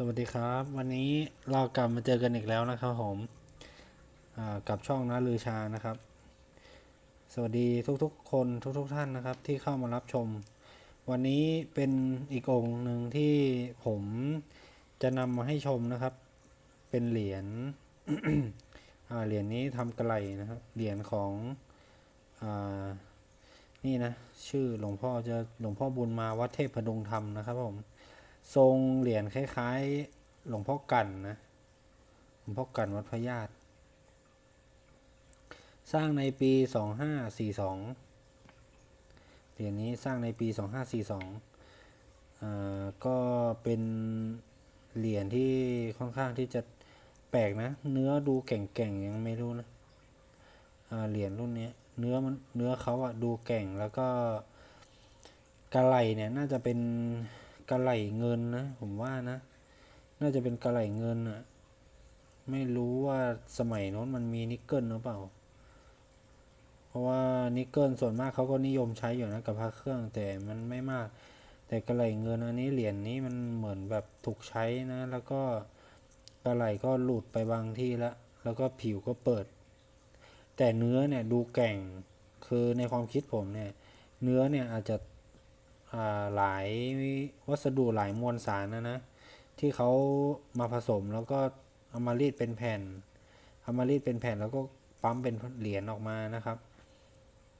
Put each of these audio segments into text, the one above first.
สวัสดีครับ วันนี้เรากลับมาเจอกันอีกแล้วนะครับผมกับช่องนะลือชานะครับ สวัสดีทุกๆ คนทุกๆท่านนะครับ ที่เข้ามารับชม วันนี้เป็นอีกองค์หนึ่งที่ผมจะนำมาให้ชมนะครับ เป็นเหรียญเหรียญนี้ทำกระไหลนะครับเหรียญของอนี่นะชื่อหลวงพ่อจะหลวงพ่อบุญมาวัดเทพพดุงธรรมนะครับผม ทรงเหรียญคล้ายๆ หลวงพ่อกันนะหลวงพ่อกันวัดพระญาติสร้างในปี 2542 เหรียญนี้สร้างในปี 2542อ่าก็เป็นเหรียญที่ค่อนข้างที่จะแปลกนะ เนื้อดูแก่งๆ ยังไม่รู้นะเหรียญรุ่นนี้เนื้อมันเนื้อเขาอะดูแก่งแล้วก็กระไหลเนี่ยน่าจะเป็น กระไหลเงินนะ ผมว่านะ น่าจะเป็นกระไหลเงินอะไม่รู้ว่าสมัยโน้นมันมีนิกเกิลหรือเปล่า เพราะว่านิกเกิลส่วนมากเขาก็นิยมใช้อยู่นะกับพระเครื่องแต่มันไม่มาก แต่กระไหลเงินอันนี้เหรียญนี้มันเหมือนแบบถูกใช้นะ แล้วก็กระไหลก็หลุดไปบางที่แล้วแล้วก็ผิวก็เปิด แต่เนื้อเนี่ยดูแก่งคือในความคิดผมเนี่ย เนื้อเนี่ยอาจจะ หลายวัสดุหลายมวลสารนะนะที่เขามาผสมแล้วก็เอามารีดเป็นแผ่นเอามารีดเป็นแผ่นแล้วก็ปั๊มเป็นเหรียญออกมานะครับ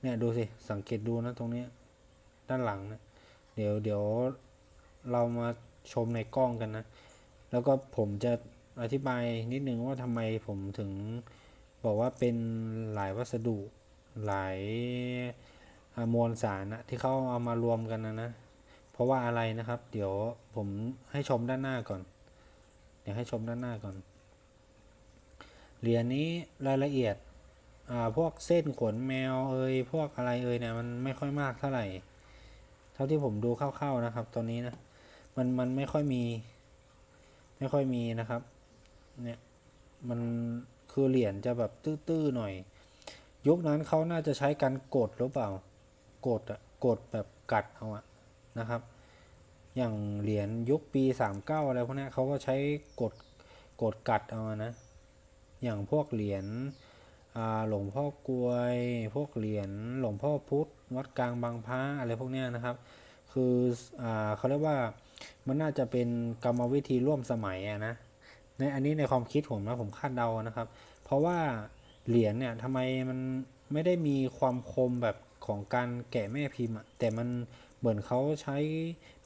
เนี่ยดูสิสังเกตดูนะตรงนี้ด้านหลังนะเดี๋ยวเดี๋ยวเรามาชมในกล้องกันนะ แล้วก็ผมจะอธิบายนิดนึงว่าทำไมผมถึงบอกว่าเป็นหลายวัสดุหลาย มวลสารนะที่เขาเอามารวมกันนะนะ เพราะว่าอะไรนะครับ เดี๋ยวผมให้ชมด้านหน้าก่อน เดี๋ยวให้ชมด้านหน้าก่อน เหรียญนี้รายละเอียดพวกเส้นขนแมวเอยพวกอะไรเอยเนี่ยมันไม่ค่อยมากเท่าไหร่ เท่าที่ผมดูคร่าวๆนะครับ ตอนนี้นะมันมันไม่ค่อยมี ไม่ค่อยมีนะครับ เนี่ยมันคือเหรียญจะแบบตื้อๆหน่อย ยุคนั้นเขาน่าจะใช้การกดหรือเปล่า กดอะกดแบบกัดเอาอะนะครับ อย่างเหรียญยุคปี 39 อะไรพวกนี้เขาก็ใช้กดกดกัดเอาอะนะ อย่างพวกเหรียญหลวงพ่อกลวย พวกเหรียญหลวงพ่อพุธวัดกลางบางพระอะไรพวกนี้นะครับ คืออเขาเรียกว่ามันน่าจะเป็นกรรมวิธีร่วมสมัยอะนะในอันนี้ในความคิดผมนะผมคาดเดานะครับ เพราะว่าเหรียญเนี่ยทำไมมันไม่ได้มีความคมแบบ ของการแกะแม่พิมพ์อะแต่มันเหมือนเขาใช้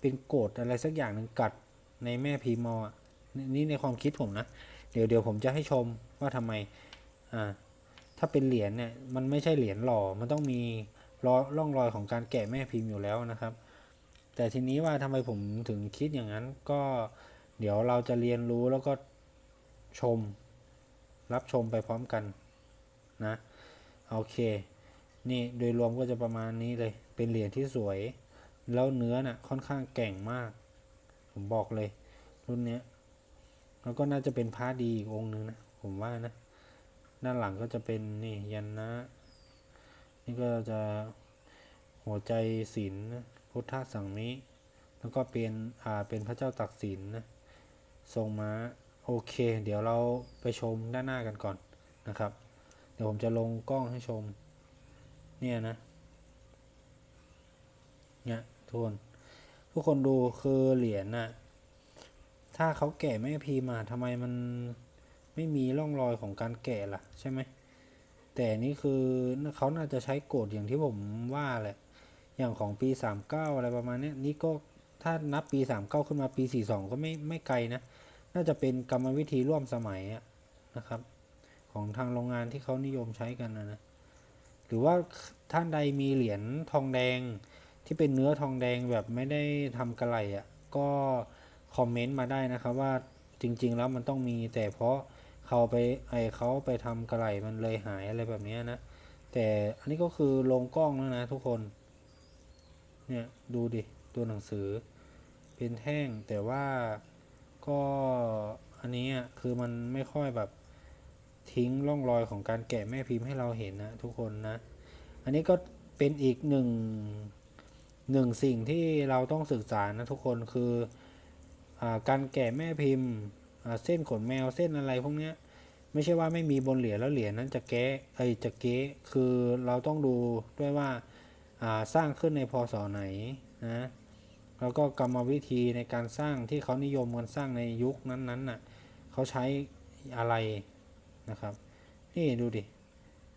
เป็นโกดอะไรสักอย่างหนึ่งกัดในแม่พิมพ์เอาอะนี่ในความคิดผมนะ เดี๋ยวเดี๋ยวผมจะให้ชมว่าทำไมอ่าถ้าเป็นเหรียญเนี่ยมันไม่ใช่เหรียญหล่อมันต้องมีรอยร่องรอยของการแกะแม่พิมพ์อยู่แล้วนะครับ แต่ทีนี้ว่าทำไมผมถึงคิดอย่างนั้นก็เดี๋ยวเราจะเรียนรู้แล้วก็ชมรับชมไปพร้อมกันนะ โอเค นี่โดยรวมก็จะประมาณนี้เลย เป็นเหรียญที่สวย แล้วเนื้อน่ะค่อนข้างแก่งมาก ผมบอกเลย รุ่นเนี้ย แล้วก็น่าจะเป็นพระดีอีกองค์หนึ่งนะ ผมว่านะ ด้านหลังก็จะเป็นนี่ยันนะ นี่ก็จะหัวใจศิลนะพุทธสังมิ แล้วก็เป็นอ่าเป็นพระเจ้าตักสินนะทรงม้า โอเค เดี๋ยวเราไปชมด้านหน้ากันก่อนนะครับ เดี๋ยวผมจะลงกล้องให้ชม เนี่ยนะเนี่ยทุนทุกคนดูคือเหรียญน่ะ ถ้าเขาแกะแม่พีมาทำไมมันไม่มีร่องรอยของการแกะล่ะ ใช่ไหม แต่นี่คือเขาน่าจะใช้โกดอย่างที่ผมว่าแหละ อย่างของปี 39 อะไรประมาณนี้นี่ก็ถ้านับปี 39 ขึ้นมาปี 42 ก็ไม่ไม่ไกลนะ น่าจะเป็นกรรมวิธีร่วมสมัยนะครับ ของทางโรงงานที่เขานิยมใช้กันนะนะ หรือว่า ท่านใดมีเหรียญทองแดงที่เป็นเนื้อทองแดงแบบไม่ได้ทำกระไหลอะก็คอมเมนต์มาได้นะครับว่าจริง ๆ แล้วมันต้องมีแต่เพราะเขาไปไอเขาไปทำกระไหลมันเลยหายอะไรแบบนี้นะ แต่อันนี้ก็คือลงกล้องแล้วนะทุกคน เนี่ยดูดิตัวหนังสือ เป็นแท่งแต่ว่าก็อันนี้อะคือมันไม่ค่อยแบบทิ้งร่องรอยของการแกะแม่พิมพ์ให้เราเห็นนะทุกคนนะ อันนี้ก็เป็นอีกหนึ่งหนึ่งสิ่งที่เราต้องศึกษานะทุกคนคืออการแกะแม่พิมพ์เส้นขนแมวเส้นอะไรพวกเนี้ยไม่ใช่ว่าไม่มีบนเหรียญแล้วเหรียญนั้นจะแก้ไอจะเก๊คือเราต้องดูด้วยว่าอ่าสร้างขึ้นในพศไหนนะแล้วก็กรรมวิธีในการสร้างที่เขานิยมกันสร้างในยุคนั้นๆน่ะเขาใช้อะไรนะครับ นี่ดูดิ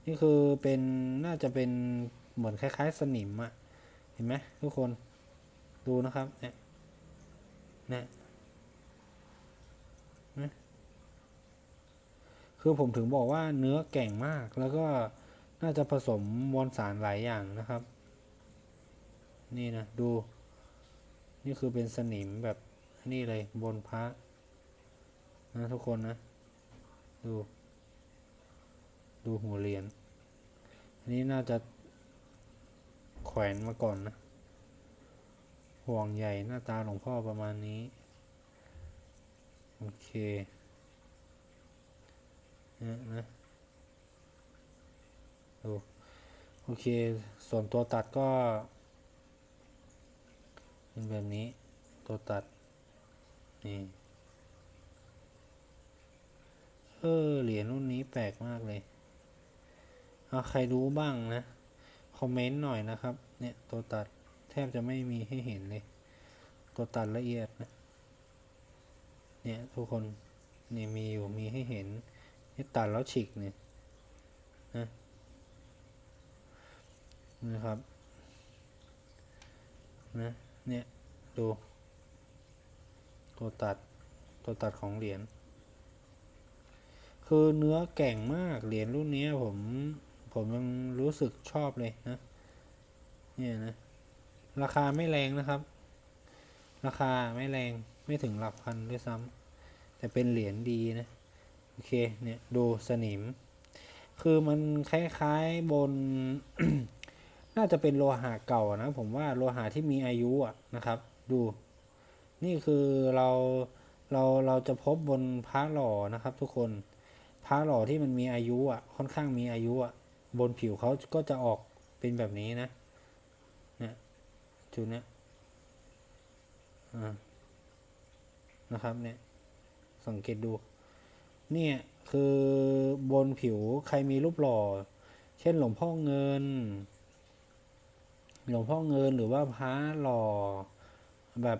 นี่คือเป็นน่าจะเป็นเหมือนคล้าย ๆ สนิมอะเห็นไหมทุกคนดูนะครับเนี่ยเนี่ยนะคือผมถึงบอกว่าเนื้อแก่งมากแล้วก็น่าจะผสมมวลสารหลายอย่างนะครับ นี่นะดู นี่คือเป็นสนิมแบบนี่เลยบนพระนะทุกคนนะ ดู ดูหัวเรียญอันนี้น่าจะแขวนมาก่อนนะ ห่วงใหญ่หน้าตาหลวงพ่อประมาณนี้ โอเคนะนะดูโอเค ส่วนตัวตัดก็เป็นแบบนี้ ตัวตัด นี่ เออ เหรียญรุ่นนี้แปลกมากเลย เอาใครรู้บ้างนะ คอมเมนต์หน่อยนะครับ เนี่ย ตัวตัดแทบจะไม่มีให้เห็นเลย ตัวตัดละเอียดนะ เนี่ย ทุกคนนี่มีอยู่มีให้เห็นนี่ตัดแล้วฉีกเนี่ยนะนะครับนะเนี่ย ดู ตัวตัดตัวตัดของเหรียญคือเนื้อแก่งมากเหรียญรุ่นนี้ผม ผมยังรู้สึกชอบเลยนะเนี่ยนะ ราคาไม่แรงนะครับ ราคาไม่แรงไม่ถึงหลักพันด้วยซ้ำแต่เป็นเหรียญดีนะ โอเคเนี่ยดูสนิม คือมันคล้ายๆบน น่าจะเป็นโลหะเก่านะ ผมว่าโลหะที่มีอายุอะนะครับ ดู นี่คือเราเราเราจะพบบนพระหล่อนะครับทุกคนพระหล่อที่มันมีอายุอะค่อนข้างมีอายุอะ บนผิวเขาก็จะออกเป็นแบบนี้นะเนี่ยจุดนี้อ่านะครับเนี่ยสังเกตดู เนี่ยคือบนผิวใครมีรูปหล่อ เช่นหลวงพ่อเงิน หลวงพ่อเงินหรือว่าพระหล่อแบบ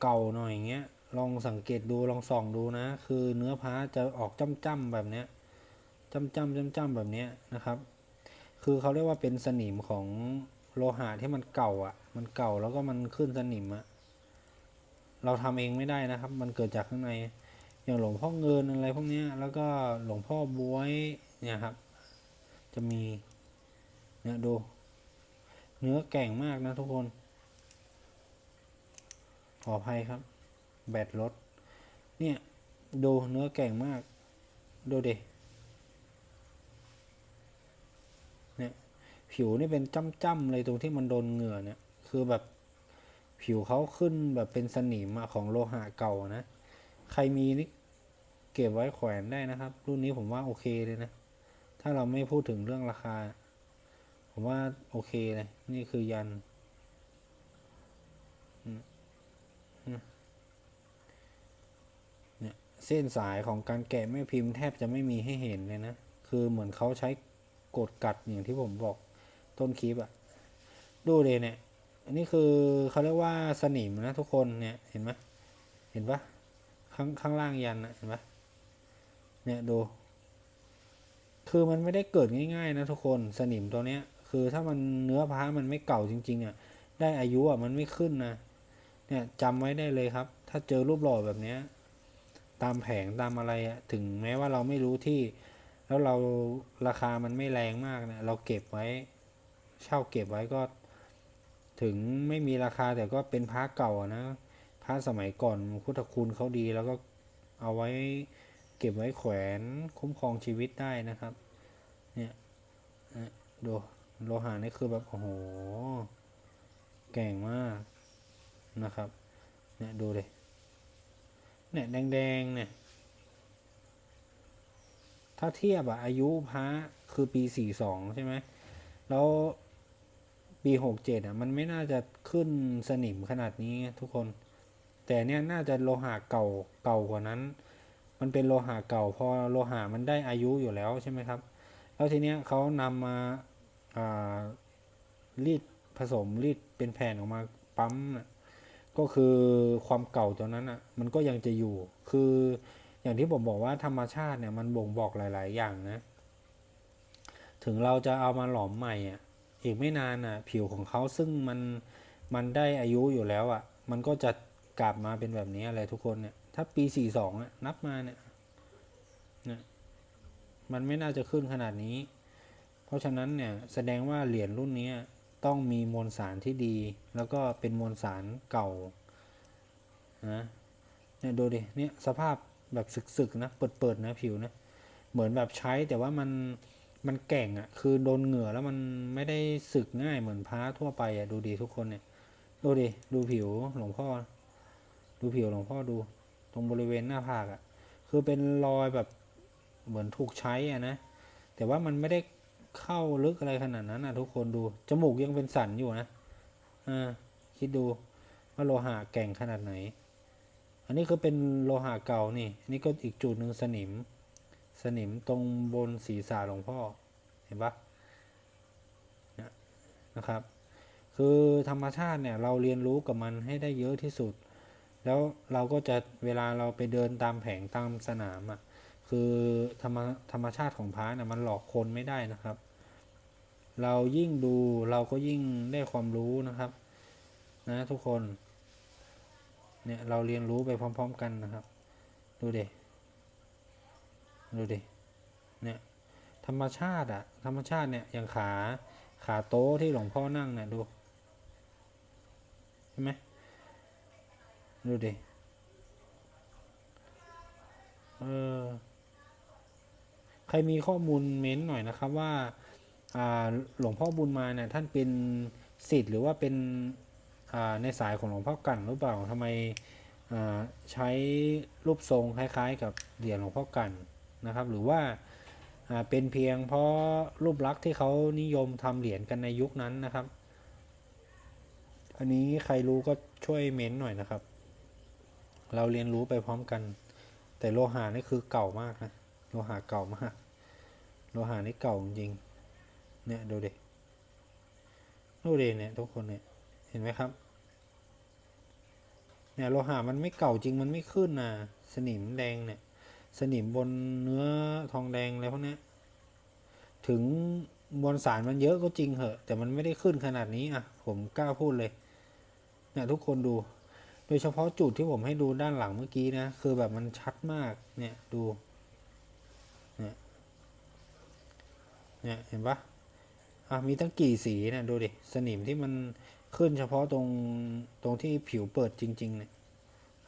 เก่าๆหน่อยอย่างเงี้ย ลองสังเกตดูลองส่องดูนะ คือเนื้อพระจะออกจ้ำๆแบบเนี้ยจ้ำๆจ้ำๆแบบเนี้ยนะครับ คือเขาเรียกว่าเป็นสนิมของโลหะที่มันเก่าอะ มันเก่าแล้วก็มันขึ้นสนิมอะ เราทำเองไม่ได้นะครับ มันเกิดจากข้างใน อย่างหลวงพ่อเงินอะไรพวกนี้แล้วก็หลวงพ่อบวยเนี่ยครับ จะมี เนี่ยดู เนื้อแก่งมากนะทุกคน ขออภัยครับ แบตรถ เนี่ย ดูเนื้อแก่งมาก ดูเดเนี่ย ผิวนี่เป็นจ้ำๆเลยตรงที่มันโดนเหงื่อเนี่ย คือแบบผิวเขาขึ้นแบบเป็นสนิมอะของโลหะเก่านะ ใครมีนี่เก็บไว้แขวนได้นะครับ รุ่นนี้ผมว่าโอเคเลยนะ ถ้าเราไม่พูดถึงเรื่องราคา ผมว่าโอเคเลย นี่คือยันเนี่ยเส้นสายของการแกะแม่พิมพ์แทบจะไม่มีให้เห็นเลยนะ คือเหมือนเขาใช้กดกัดอย่างที่ผมบอก ต้นคลิปอะดูเลยเนี่ย อันนี้คือเขาเรียกว่าสนิมนะทุกคนเนี่ยเห็นไหมเห็นปะข้างข้างล่างยันนะเห็นปะเนี่ยดู คือมันไม่ได้เกิดง่ายๆนะทุกคนสนิมตัวเนี้ย คือถ้ามันเนื้อพ้ามันไม่เก่าจริง ๆอะ่ะได้อายุอะ่ะมันไม่ขึ้นนะเนี่ยจำไว้ได้เลยครับ ถ้าเจอรูปหล่อแบบเนี้ยตามแผงตามอะไรอะถึงแม้ว่าเราไม่รู้ที่ แล้วเราราคามันไม่แรงมากเนะเราเก็บไว้ เช่าเก็บไว้ก็ ถึงไม่มีราคาแต่ก็เป็นพระเก่านะพระสมัยก่อนพุทธคุณเขาดีแล้วก็เอาไว้เก็บไว้แขวนคุ้มครองชีวิตได้นะครับ เนี่ยอะดูโลหะนี่คือแบบโอ้โหแก่งมากนะครับ เนี่ยดูเลยเนี่ยแดงๆเนี่ย ถ้าเทียบอะอายุพระคือปีสี่สองใช่ไหมแล้ว ปีหกเจ็ดอะมันไม่น่าจะขึ้นสนิมขนาดนี้ทุกคน แต่เนี่ยน่าจะโลหะเก่าเก่ากว่านั้น มันเป็นโลหะเก่าพอโลหะมันได้อายุอยู่แล้วใช่ไหมครับ แล้วทีเนี้ยเขานำมาอ่ารีดผสมรีดเป็นแผ่นออกมาปั๊มนะก็คือความเก่าตัวนั้นอะมันก็ยังจะอยู่ คืออย่างที่ผมบอกว่าธรรมชาติเนี่ยมันบ่งบอกหลาย ๆ อย่างนะ ถึงเราจะเอามาหลอมใหม่อะ อีกไม่นานอะ ผิวของเขาซึ่งมันมันได้อายุอยู่แล้วอะ มันก็จะกลับมาเป็นแบบนี้อะไรทุกคนเนี่ย ถ้าปีสี่สองอะนับมาเนี่ยเนี่ยมันไม่น่าจะขึ้นขนาดนี้ เพราะฉะนั้นเนี่ยแสดงว่าเหรียญรุ่นนี้ต้องมีมวลสารที่ดี แล้วก็เป็นมวลสารเก่านะเนี่ยดูดิเนี่ยสภาพแบบสึกๆนะเปิดๆนะผิวนะ เหมือนแบบใช้แต่ว่ามัน มันแก่งอะ่ะ คือโดนเหงื่อแล้วมันไม่ได้สึกง่ายเหมือนพ้าทั่วไปอะ่ะ ดูดีทุกคนเนี่ย ดูดิ ดูผิวหลวงพ่อ ดูผิวหลวงพ่อดู ตรงบริเวณหน้าผากอะ่ะ คือเป็นรอยแบบเหมือนถูกใช้อะนะ แต่ว่ามันไม่ได้เข้าลึกอะไรขนาดนั้นนะทุกคนดู จมูกยังเป็นสันอยู่นะ อ่า คิดดูว่าโลหะแก่งขนาดไหน อันนี้คือเป็นโลหะเก่านี่ อันนี่ก็อีกจุดหนึ่งสนิม สนิมตรงบนศีรษะหลวงพ่อเห็นปะเนี่ยนะครับ คือธรรมชาติเนี่ยเราเรียนรู้กับมันให้ได้เยอะที่สุด แล้วเราก็จะเวลาเราไปเดินตามแผงตามสนามอะคือธรรมธรรมชาติของพระนะมันหลอกคนไม่ได้นะครับ เรายิ่งดูเราก็ยิ่งได้ความรู้นะครับ นะทุกคนเนี่ยเราเรียนรู้ไปพร้อม ๆ กันนะครับ ดูเด ดูดิ เนี่ยธรรมชาติอะธรรมชาติเนี่ยอย่างขาขาโต๊ะที่หลวงพ่อนั่งเนี่ยดูใช่ไหมดูดิเออใครมีข้อมูลเม้นต์หน่อยนะครับว่าอ่าหลวงพ่อบุญมาเนี่ยท่านเป็นศิษย์หรือว่าเป็นอ่าในสายของหลวงพ่อกันหรือเปล่าทำไมอ่าใช้รูปทรงคล้าย ๆ กับเหรียญหลวงพ่อกัน นะครับ หรือว่าเป็นเพียงเพราะรูปลักษณ์ที่เขานิยมทำเหรียญกันในยุคนั้นนะครับ อันนี้ใครรู้ก็ช่วยเม้นต์หน่อยนะครับ เราเรียนรู้ไปพร้อมกัน แต่โลหะนี่คือเก่ามากนะโลหะเก่ามาก โลหะนี่เก่าจริง เนี่ยดูดิดูดิเนี่ยทุกคนเนี่ยเห็นไหมครับ เนี่ยโลหะมันไม่เก่าจริงมันไม่ขึ้นนะสนิมแดงเนี่ย สนิมบนเนื้อทองแดงอะไรพวกนี้ถึงมวลสารมันเยอะก็จริงเหอะ แต่มันไม่ได้ขึ้นขนาดนี้อะ ผมกล้าพูดเลยเนี่ยทุกคนดู โดยเฉพาะจุดที่ผมให้ดูด้านหลังเมื่อกี้นะ คือแบบมันชัดมาก เนี่ยดู เนี่ยเนี่ยเห็นปะอะมีตั้งกี่สีเนี่ยดูดิ สนิมที่มันขึ้นเฉพาะตรงตรงที่ผิวเปิดจริง ๆ เนี่ย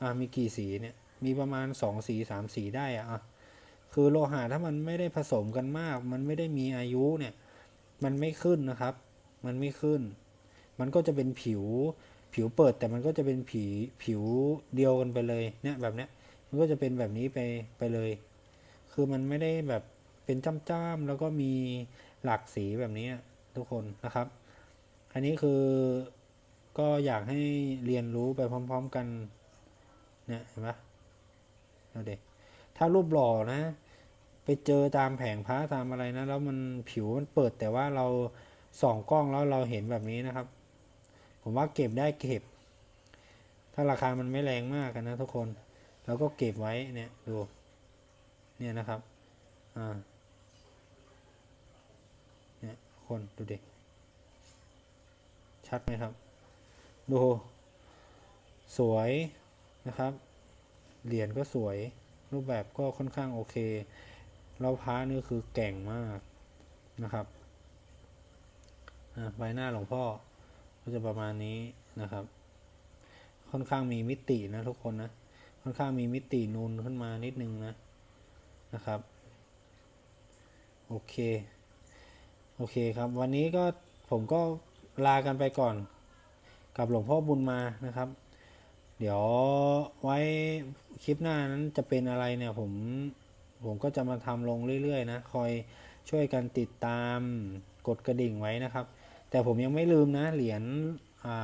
อะมีกี่สีเนี่ย มีประมาณสองสีสามสีได้อะคือโลหะถ้ามันไม่ได้ผสมกันมาก มันไม่ได้มีอายุเนี่ย มันไม่ขึ้นนะครับ มันไม่ขึ้น มันก็จะเป็นผิวผิวเปิดแต่มันก็จะเป็นผีผิวเดียวกันไปเลยเนี่ยแบบเนี้ย มันก็จะเป็นแบบนี้ไปไปเลย คือมันไม่ได้แบบเป็นจ้ำๆแล้วก็มีหลากสีแบบนี้ทุกคนนะครับ อันนี้คือก็อยากให้เรียนรู้ไปพร้อม ๆกันเนี่ยเห็นปะเเด็กถ้ารูปหล่อนะ ไปเจอตามแผงพระตามอะไรนะ แล้วมันผิวมันเปิดแต่ว่าเราส่องกล้องแล้วเราเห็นแบบนี้นะครับ ผมว่าเก็บได้เก็บ ถ้าราคามันไม่แรงมากกันนะทุกคนแล้วก็เก็บไว้เนี่ยดูเนี่ยนะครับอ่าเนี่ยคนดูดิชัดไหมครับ ดู สวยนะครับ เหรียญก็สวย รูปแบบก็ค่อนข้างโอเค เราพระนี่คือแก่งมากนะครับใบหน้าหลวงพ่อก็จะประมาณนี้นะครับ ค่อนข้างมีมิตินะทุกคนนะ ค่อนข้างมีมิตินูนขึ้นมานิดนึงนะนะครับ โอเค โอเคครับ วันนี้ก็ผมก็ลากันไปก่อน กับหลวงพ่อบุญมานะครับ เดี๋ยวไว้คลิปหน้านั้นจะเป็นอะไรเนี่ยผมผมก็จะมาทำลงเรื่อย ๆ นะ คอยช่วยกันติดตามกดกระดิ่งไว้นะครับ แต่ผมยังไม่ลืมนะ เหรียญ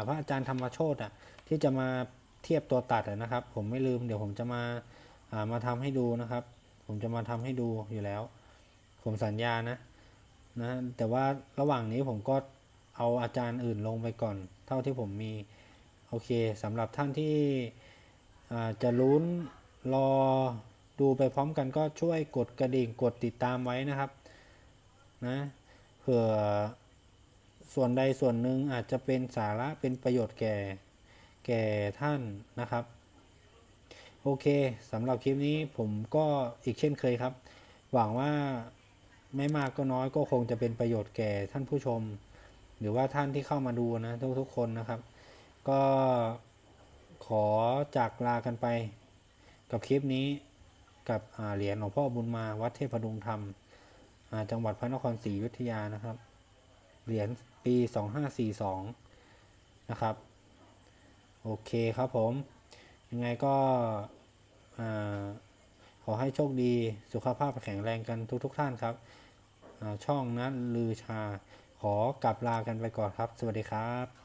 พระอาจารย์ธรรมโชตอะที่จะมาเทียบตัวตัดะนะครับ ผมไม่ลืมเดี๋ยวผมจะมาามาทำให้ดูนะครับ ผมจะมาทำให้ดูอยู่แล้ว ผมสัญญานะนะแต่ว่าระหว่างนี้ผมก็เอาอาจารย์อื่นลงไปก่อน เท่าที่ผมมี โอเคสำหรับท่านที่จะลุ้นรอดูไปพร้อมกันก็ช่วยกดกระดิ่งกดติดตามไว้นะครับนะเผื่อส่วนใดส่วนหนึ่งอาจจะเป็นสาระเป็นประโยชน์แก่แก่ท่านนะครับ โอเคสำหรับคลิปนี้ผมก็อีกเช่นเคยครับ หวังว่าไม่มากก็น้อยก็คงจะเป็นประโยชน์แก่ท่านผู้ชม หรือว่าท่านที่เข้ามาดูนะทุกๆคนนะครับ ก็ขอจากลากันไป กับคลิปนี้กับเหรียญหลวงพ่อบุญมาวัดเทพดุงธรรม จังหวัดพระนครศรีอยุธยานะครับ เหรียญปี 2542 นะครับ โอเคครับผม ยังไงก็ขอให้โชคดีสุขภาพแข็งแรงกันทุกๆทท่านครับ ช่องนั้นลือชาขอกลับลากันไปก่อนครับ สวัสดีครับ